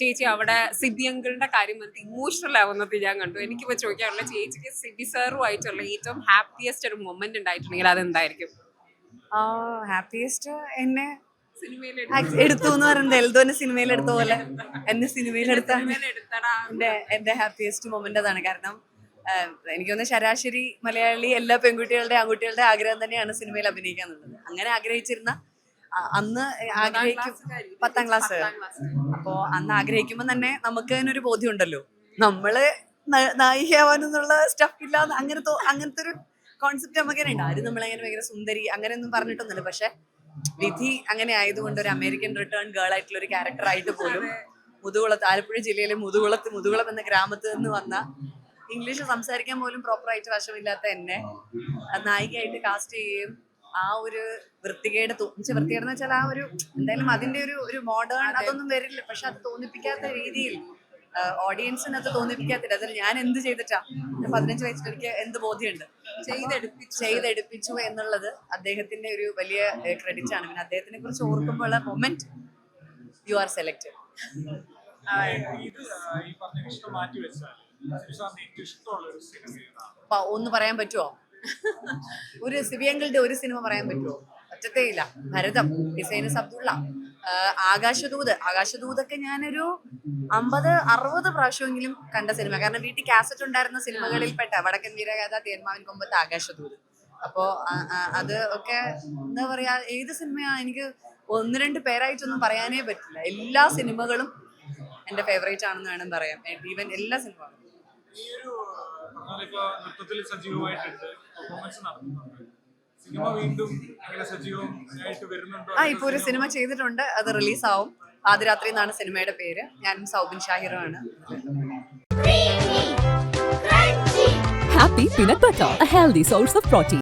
ചേച്ചി അവിടെ സിബി അങ്കിളിന്റെ കാര്യം വന്നിട്ട് ഇമോഷണൽ ആവുന്നത് ഞാൻ കണ്ടു. എനിക്ക് ഇപ്പൊ ചോദിക്കാറുള്ള ചേച്ചിക്ക് സിബി സാറുമായിട്ടുള്ള ഏറ്റവും ഹാപ്പിയസ്റ്റ് ഒരു മൊമെന്റ് ഉണ്ടായിട്ടുണ്ടെങ്കിൽ അതെന്തായിരിക്കും? ഹാപ്പിയസ്റ്റ് എന്നെ സിനിമയിൽ എടുത്തു എന്ന് പറയുന്നത് എൽദോന്റെ സിനിമയിൽ എടുത്ത പോലെ. എന്നെ സിനിമയിൽ എടുത്താണ് എന്റെ എന്റെ ഹാപ്പിയസ്റ്റ് മൊമെന്റ് അതാണ്. കാരണം എനിക്ക് തോന്നുന്നു ശരാശരി മലയാളി എല്ലാ പെൺകുട്ടികളുടെ ആൺകുട്ടികളുടെ ആഗ്രഹം തന്നെയാണ് സിനിമയിൽ അഭിനയിക്കാന്നുള്ളത്. അങ്ങനെ ആഗ്രഹിച്ചിരുന്ന അന്ന് ആഗ്രഹിക്കും. പത്താം ക്ലാസ് അപ്പോ അന്ന് ആഗ്രഹിക്കുമ്പോൾ തന്നെ നമുക്ക് അതിനൊരു ബോധ്യം ഉണ്ടല്ലോ നമ്മൾ നായികയാവാനൊന്നുള്ള സ്റ്റഫ് ഇല്ല അങ്ങനെ തോ- അങ്ങനത്തെ ഒരു കോൺസെപ്റ്റ് നമുക്ക് തന്നെ ഉണ്ട്. ആരും നമ്മളങ്ങനെ ഭയങ്കര സുന്ദരി അങ്ങനെയൊന്നും പറഞ്ഞിട്ടൊന്നുമില്ല. പക്ഷെ വിധി അങ്ങനെ ആയതുകൊണ്ട് ഒരു അമേരിക്കൻ റിട്ടേൺ ഗേൾ ആയിട്ടുള്ള ഒരു ക്യാരക്ടർ ആയിട്ട് പോലും മുതുകുളത്ത് ആലപ്പുഴ ജില്ലയിലെ മുതുകുളത്ത് മുതുകുളം എന്ന ഗ്രാമത്തിൽ നിന്ന് വന്ന ഇംഗ്ലീഷ് സംസാരിക്കാൻ പോലും പ്രോപ്പറായിട്ട് വശമില്ലാത്ത എന്നെ നായികയായിട്ട് കാസ്റ്റ് ചെയ്യുകയും ആ ഒരു വൃത്തികേട് തോന്നിച്ച വൃത്തികേടെന്ന് വൃത്തികേട് എന്ന് വെച്ചാൽ ആ ഒരു എന്തായാലും അതിന്റെ ഒരു ഒരു മോഡേൺ അതൊന്നും വരില്ല. പക്ഷെ അത് തോന്നിപ്പിക്കാത്ത രീതിയിൽ ഓഡിയൻസിന് അത് തോന്നിപ്പിക്കാത്തില്ല. അതിൽ ഞാൻ എന്ത് ചെയ്തിട്ടാ? പതിനഞ്ച് വയസ്സിൽ എനിക്ക് എന്ത് ബോധ്യമുണ്ട്? ചെയ്തെടുപ്പിച്ചു ചെയ്തെടുപ്പിച്ചു എന്നുള്ളത് അദ്ദേഹത്തിന്റെ ഒരു വലിയ ക്രെഡിറ്റ് ആണ്. പിന്നെ അദ്ദേഹത്തിനെ കുറിച്ച് ഓർക്കുമ്പോൾ മൊമെന്റ് യു ആർ സെലക്ട് ഇത് ഈ പറഞ്ഞ ഇഷ്ടം മാറ്റി വെച്ചാൽ ശ്രീശാന്ത് ഏറ്റവും ഇഷ്ടമുള്ള ഒരു സിനിമ ഏതാണ്? ഒന്ന് പറയാൻ പറ്റുമോ ഒരു സിബിയങ്കിളുടെ ഒരു സിനിമ പറയാൻ പറ്റുമോ? ഒറ്റത്തേ ഇല്ല ഭരതം ഡിസൈനസ് അബ്ദുള്ള ആകാശദൂത്. ആകാശദൂതൊക്കെ ഞാനൊരു അമ്പത് അറുപത് പ്രാവശ്യമെങ്കിലും കണ്ട സിനിമ. കാരണം വീട്ടിൽ കാസറ്റ് ഉണ്ടായിരുന്ന സിനിമകളിൽ പെട്ട വടക്കൻ വീരഗാഥ തേന്മാവിൻ കൊമ്പത്ത് ആകാശദൂത്. അപ്പോ അത് ഒക്കെ എന്താ പറയാ ഏത് സിനിമയാ എനിക്ക് ഒന്ന് രണ്ട് പേരായിട്ടൊന്നും പറയാനേ പറ്റില്ല. എല്ലാ സിനിമകളും എന്റെ ഫേവറേറ്റ് ആണെന്ന് വേണം പറയാം ഈവൻ എല്ലാ സിനിമകളും. ഈ ഒരു പറഞ്ഞാലിപ്പോ നൃത്തത്തിൽ സജീവമായിട്ടുണ്ട്. പെർഫോമൻസ് നടത്തുന്നുണ്ട്. സിനിമ വീണ്ടും അങ്ങനെ സജീവമായിട്ട് വരുന്നുണ്ടോ? ആ ഇപ്പൊ ഒരു സിനിമ ചെയ്തിട്ടുണ്ട്. അത് റിലീസ് ആവും പാതിരാത്രി എന്നാണ് സിനിമയുടെ പേര്. ഞാനും സൗബിൻ ഷാഹിറുമാണ്. Happy Peanut Butter, a healthy source of protein.